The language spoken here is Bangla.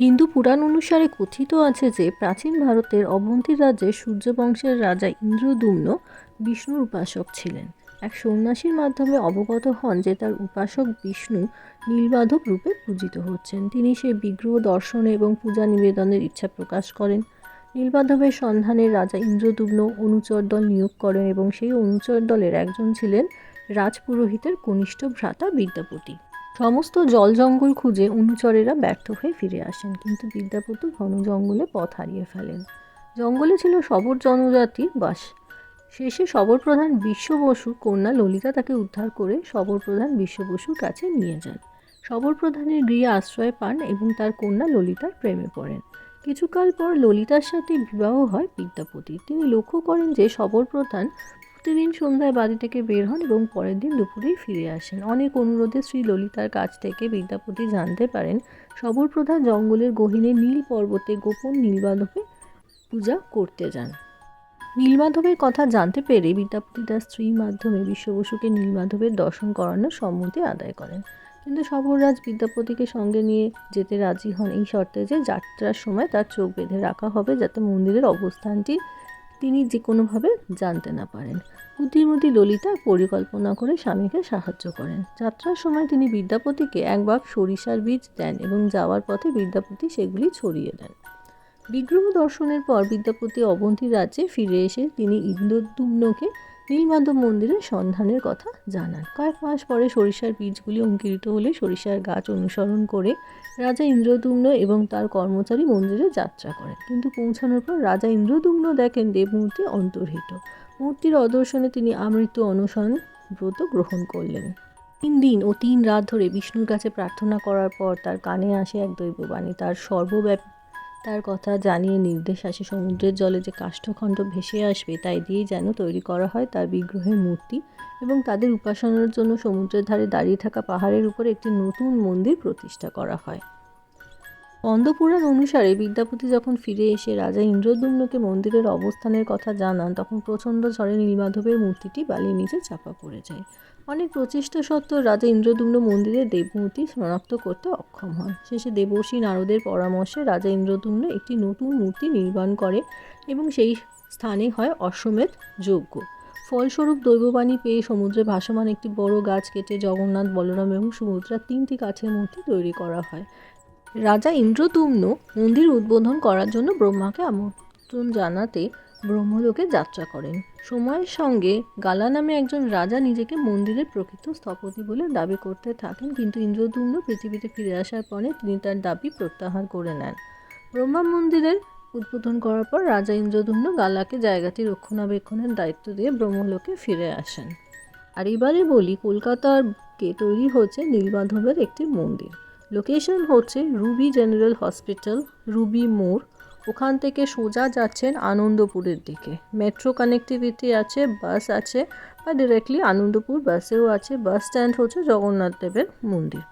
হিন্দু পুরাণ অনুসারে কথিত আছে যে প্রাচীন ভারতের অবন্তী রাজ্যে সূর্যবংশের রাজা ইন্দ্রদুম্ন বিষ্ণুর উপাসক ছিলেন। এক সন্ন্যাসীর মাধ্যমে অবগত হন যে তার উপাসক বিষ্ণু নীলমাধব রূপে পূজিত হচ্ছেন। তিনি সেই বিগ্রহ দর্শনে এবং পূজা নিবেদনের ইচ্ছা প্রকাশ করেন। নীলবাধবের সন্ধানে রাজা ইন্দ্রদুম্ন অনুচর দল নিয়োগ করেন এবং সেই অনুচর দলের একজন ছিলেন রাজপুরোহিতের কনিষ্ঠ ভ্রাতা বিদ্যাপতি। সমস্ত জল জঙ্গল খুঁজে অনুচরেরা ব্যর্থ হয়ে ফিরে আসেন, কিন্তু বিদ্যাপতি ঘন জঙ্গলে পথ হারিয়ে ফেলেন। জঙ্গলে ছিল সবর জনজাতির বাস। শেষে সবর প্রধান বিশ্ব বসুর কন্যা ললিতা তাকে উদ্ধার করে সবর প্রধান বিশ্ব বসুর কাছে নিয়ে যান। সবর প্রধানের গৃহে আশ্রয় পান এবং তার কন্যা ললিতার প্রেমে পড়েন। কিছুকাল পর ললিতার সাথে বিবাহ হয় বিদ্যাপতি তিনি লক্ষ্য করেন যে সবর প্রধান প্রতিদিন সন্ধ্যায় বাড়ি থেকে বের হন এবং পরের দিন দুপুরেই ফিরে আসেন। অনেক অনুরোধে শ্রী ললিতার কাছ থেকে বিদ্যাপতি জানতে পারেন সবর প্রধান জঙ্গলের গহীনে নীল পর্বতে গোপন নীলমাধবে পূজা করতে যান। নীলমাধবের কথা জানতে পেরে বিদ্যাপতি তার স্ত্রীর মাধ্যমে বিশ্ববসুকে নীলমাধবের দর্শন করানোর সম্মতি আদায় করেন। কিন্তু সবররাজ বিদ্যাপতিকে সঙ্গে নিয়ে যেতে রাজি হন এই শর্তে যে যাত্রার সময় তার চোখ বেঁধে রাখা হবে, যাতে মন্দিরের অবস্থানটি তিনি যে কোনোভাবে জানতে না পারেন। বুদ্ধিমতী ললিতা পরিকল্পনা করে স্বামীকে সাহায্য করেন। যাত্রার সময় তিনি বিদ্যাপতিকে একবার সরিষার বীজ দেন এবং যাওয়ার পথে বিদ্যাপতি সেগুলি ছড়িয়ে দেন। বিগ্রহ দর্শনের পর বিদ্যাপতি অবন্তী রাজ্যে ফিরে এসে তিনি ইন্দ্রদুম্নকে নীলমাধব মন্দিরের সন্ধানের কথা জানান। কয়েক মাস পরে সরিষার বীজগুলি অঙ্কিত হলে সরিষার গাছ অনুসরণ করে রাজা ইন্দ্রদুম্ন এবং তার কর্মচারী মন্দিরে যাত্রা করেন। কিন্তু পৌঁছানোর পর রাজা ইন্দ্রদুম্ন দেখেন দেবমূর্তি অন্তর্হিত। মূর্তির অদর্শনে তিনি আমৃত্যু অনশন ব্রত গ্রহণ করলেন। তিন দিন ও তিন রাত ধরে বিষ্ণুর কাছে প্রার্থনা করার পর তার কানে আসে এক দৈববাণী, তার সর্বব্যাপী তার কথা জানিয়ে নির্দেশ আসে সমুদ্রের জলে যে কাষ্ঠখণ্ড ভেসে আসবে, তাই দিয়েই যেন তৈরি করা হয় তার বিগ্রহের মূর্তি এবং তাদের উপাসনার জন্য সমুদ্রের ধারে দাঁড়িয়ে থাকা পাহাড়ের উপরে একটি নতুন মন্দির প্রতিষ্ঠা করা হয়। পদ্মপুরাণ অনুসারে বিদ্যাপতি যখন ফিরে এসে রাজা ইন্দ্রদুম্নকে মন্দিরের অবস্থানের কথা জানান, তখন প্রচণ্ড ঝড়ে নীলমাধবের মূর্তিটি বালির নিচে চাপা পড়ে যায়। অনেক প্রচেষ্টা সত্ত্বেও রাজা ইন্দ্রদুম্ন মন্দিরের দেবমূর্তি শনাক্ত করতে অক্ষম হন। শেষে দেবর্ষি নারদের পরামর্শে রাজা ইন্দ্রদুম্ন একটি নতুন মূর্তি নির্মাণ করে এবং সেই স্থানে হয় অশ্বমেধ যজ্ঞ। ফলস্বরূপ দৈববাণী পেয়ে সমুদ্রে ভাসমান একটি বড় গাছ কেটে জগন্নাথ, বলরাম এবং সুভদ্রার তিনটি কাঠের মূর্তি তৈরি করা হয়। রাজা ইন্দ্রদুম্ন মন্দির উদ্বোধন করার জন্য ব্রহ্মাকে আমন্ত্রণ জানাতে ব্রহ্মলোকে যাত্রা করেন। সময়ের সঙ্গে গালা নামে একজন রাজা নিজেকে মন্দিরের প্রকৃত স্থপতি বলে দাবি করতে থাকেন, কিন্তু ইন্দ্রদুম্ন পৃথিবীতে ফিরে আসার পরে তিনি তার দাবি প্রত্যাহার করে নেন। ব্রহ্মা মন্দিরের উদ্বোধন করার পর রাজা ইন্দ্রদুম্ন গালাকে জায়গাটি রক্ষণাবেক্ষণের দায়িত্ব দিয়ে ব্রহ্মলোকে ফিরে আসেন। আর এবারে বলি, কলকাতার কে তৈরি হচ্ছে নীলমাধবের একটি মন্দির। লোকেশন হচ্ছে রুবি জেনারেল হসপিটাল রুবি মোড় ওখান থেকে সোজা যাচ্ছেন আনন্দপুরের দিকে। মেট্রো কানেক্টিভিটি আছে বাস আছে, বা ডিরেক্টলি আনন্দপুর বাসেও আছে। বাস স্ট্যান্ড হচ্ছে জগন্নাথ দেবের মন্দির।